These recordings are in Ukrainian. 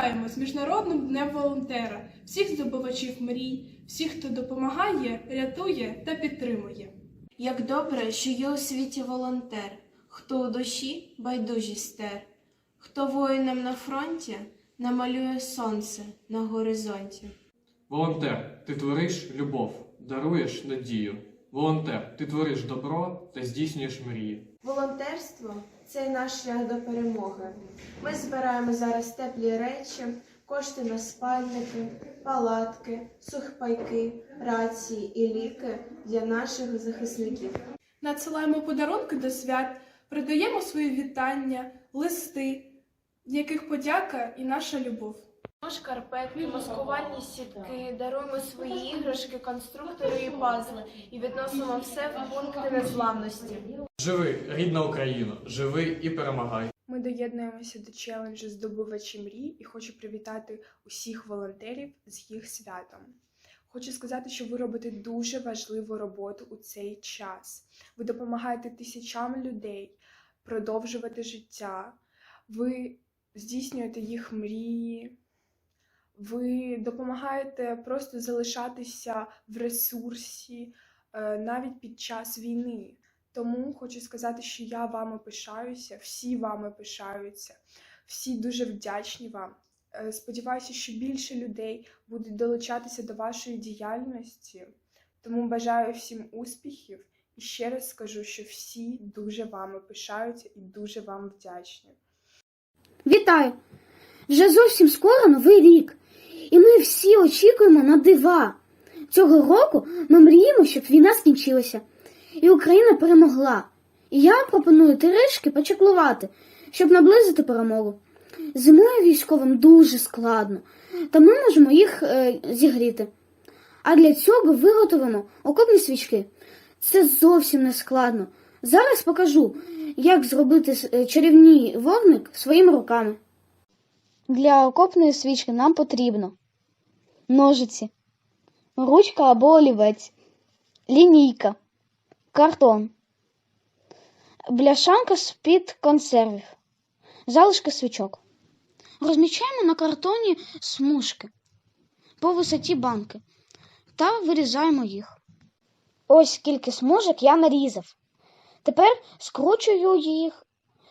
вітаємо з Міжнародним днем волонтера, всіх здобувачів мрій, всіх, хто допомагає, рятує та підтримує. Як добре, що є у світі волонтер, хто у душі байдужість стер, хто воїнам на фронті намалює сонце на горизонті. Волонтер, ти твориш любов, даруєш надію. Волонтер, ти твориш добро та здійснюєш мрії. Волонтерство це наш шлях до перемоги. Ми збираємо зараз теплі речі, кошти на спальники, палатки, сухпайки, рації і ліки для наших захисників. Надсилаємо подарунки до свят, передаємо свої вітання, листи, в яких подяка і наша любов. Шкарпетки, маскувальні сітки, даруємо свої іграшки, конструктори і пазли і відносимо все в пункти незламності. Живи, рідна Україна, живи і перемагай. Ми доєднуємося до челенджу здобувачі мрій і хочу привітати усіх волонтерів з їх святом. Хочу сказати, що ви робите дуже важливу роботу у цей час. Ви допомагаєте тисячам людей продовжувати життя, ви здійснюєте їх мрії, ви допомагаєте просто залишатися в ресурсі е, навіть під час війни. Тому хочу сказати, що я вами пишаюся, всі вами пишаються, всі дуже вдячні вам. Е, Сподіваюся, що більше людей будуть долучатися до вашої діяльності. Тому бажаю всім успіхів і ще раз скажу, що всі дуже вами пишаються і дуже вам вдячні. Вітаю! Вже зовсім скоро новий рік, і ми всі очікуємо на дива. Цього року ми мріємо, щоб війна скінчилася, і Україна перемогла. І я пропоную трішки почеклувати, щоб наблизити перемогу. Зимою військовим дуже складно, та ми можемо їх е, зігріти. А для цього виготовимо окопні свічки. Це зовсім не складно. Зараз покажу, як зробити е, чарівний вогник своїми руками. Для окопної свічки нам потрібно ножиці, ручка або олівець, лінійка, картон, бляшанка з-під консервів, залишки свічок. Розмічаємо на картоні смужки по висоті банки та вирізаємо їх. Ось скільки смужок я нарізав. Тепер скручую їх,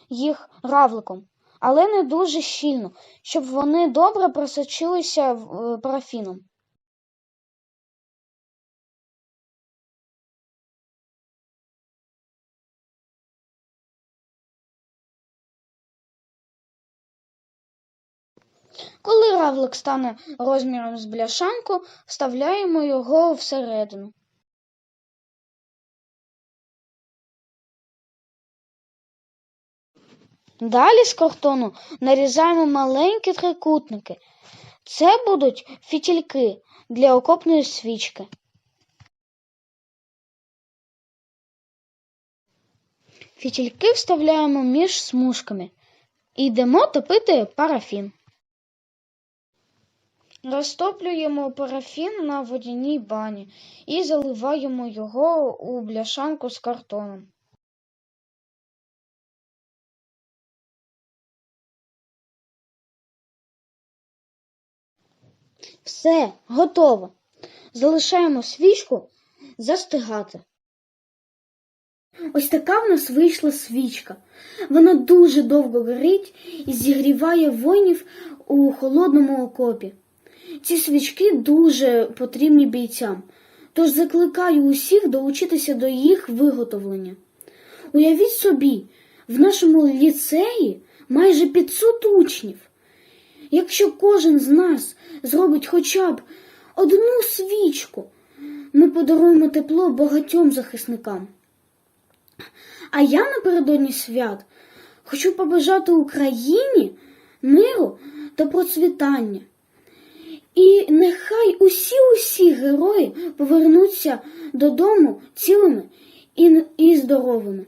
їх равликом, але не дуже щільно, щоб вони добре просочилися е, парафіном. Коли равлик стане розміром з бляшанку, вставляємо його всередину. Далі з картону нарізаємо маленькі трикутники. Це будуть фітільки для окопної свічки. Фітільки вставляємо між смужками і йдемо топити парафін. Розтоплюємо парафін на водяній бані і заливаємо його у бляшанку з картоном. Все, готово. Залишаємо свічку застигати. Ось така в нас вийшла свічка. Вона дуже довго горить і зігріває воїнів у холодному окопі. Ці свічки дуже потрібні бійцям, тож закликаю усіх долучитися до їх виготовлення. Уявіть собі, в нашому ліцеї майже 500 учнів. Якщо кожен з нас зробить хоча б одну свічку, ми подаруємо тепло багатьом захисникам. А я напередодні свят хочу побажати Україні миру та процвітання. І нехай усі усі герої повернуться додому цілими і здоровими.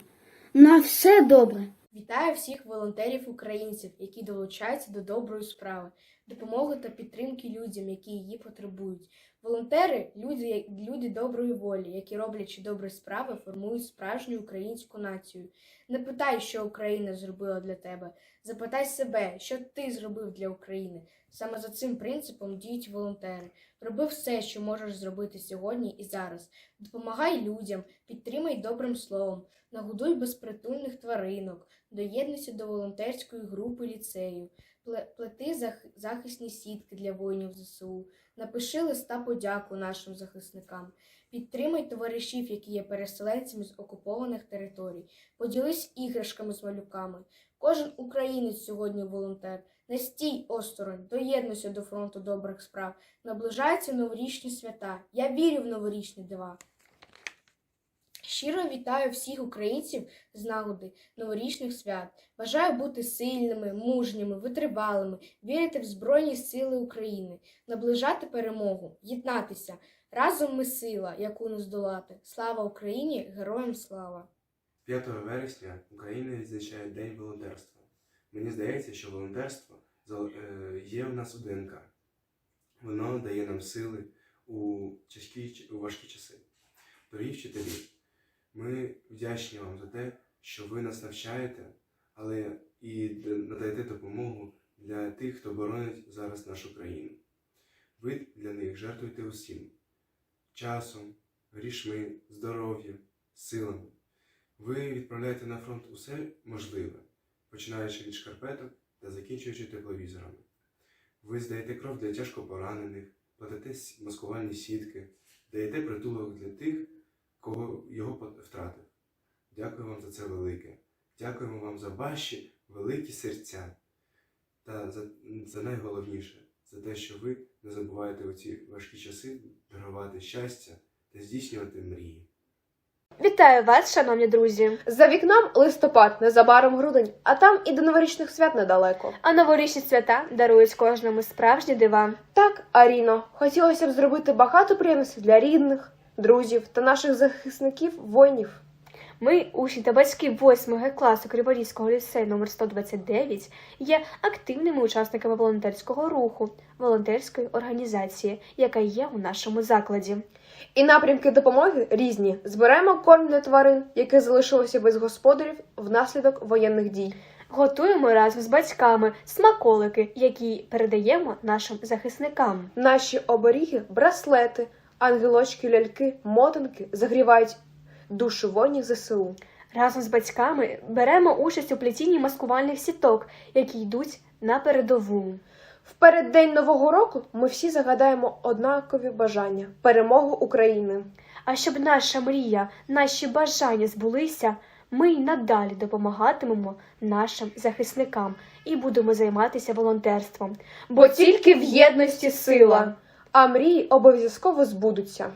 На все добре! Вітаю всіх волонтерів українців, які долучаються до доброї справи. допомоги та підтримки людям, які її потребують. Волонтери люди, люди доброї волі, які роблячи добрі справи, формують справжню українську націю. Не питай, що Україна зробила для тебе. Запитай себе, що ти зробив для України. Саме за цим принципом діють волонтери. Роби все, що можеш зробити сьогодні і зараз. Допомагай людям, підтримай добрим словом, нагодуй безпритульних тваринок, доєднуйся до волонтерської групи ліцею, плети захисні сітки для воїнів ЗСУ, напиши листа подяку нашим захисникам, підтримай товаришів, які є переселенцями з окупованих територій, поділись іграшками з малюками. Кожен українець сьогодні волонтер. Не стій осторонь, доєднуйся до фронту добрих справ. Наближаються новорічні свята. Я вірю в новорічні дива. Щиро вітаю всіх українців з нагоди новорічних свят. Бажаю бути сильними, мужніми, витривалими, вірити в Збройні Сили України, наближати перемогу, єднатися. Разом ми сила, яку не здолати. Слава Україні! Героям слава! 5 вересня Україна відзначає День волонтерства. Мені здається, що волонтерство е, є в нас у ДНК. Воно дає нам сили у важкі часи. Дорогі вчителі, ми вдячні вам за те, що ви нас навчаєте, але і надаєте допомогу для тих, хто боронить зараз нашу країну. Ви для них жертвуєте усім часом, грішми, здоров'ям, силами. Ви відправляєте на фронт усе можливе, починаючи від шкарпеток та закінчуючи тепловізорами. Ви здаєте кров для тяжко поранених, платите маскувальні сітки, даєте притулок для тих, кого його втратив. Дякую вам за це велике. Дякуємо вам за ваші великі серця та за, за найголовніше, за те, що ви не забуваєте у ці важкі часи дарувати щастя та здійснювати мрії. Вітаю вас, шановні друзі! За вікном листопад, незабаром грудень, а там і до новорічних свят недалеко. А новорічні свята дарують кожному справжні дива. Так, Аріно, хотілося б зробити багато приємностей для рідних, друзів та наших захисників воїнів. Ми, учні та батьки 8 класу Криворізького ліцею номер 129, є активними учасниками волонтерського руху, волонтерської організації, яка є у нашому закладі. І напрямки допомоги різні. Збираємо корм для тварин, яких залишилося без господарів внаслідок воєнних дій. Готуємо разом з батьками смаколики, які передаємо нашим захисникам. Наші оберіги, браслети, ангелочки, ляльки, мотанки загрівають душу воїнів ЗСУ. Разом з батьками беремо участь у плетінні маскувальних сіток, які йдуть на передову. В переддень Нового року ми всі загадаємо однакові бажання перемогу України. А щоб наша мрія, наші бажання збулися, ми й надалі допомагатимемо нашим захисникам і будемо займатися волонтерством. Бо тільки в єдності сила, а мрії обов'язково збудуться.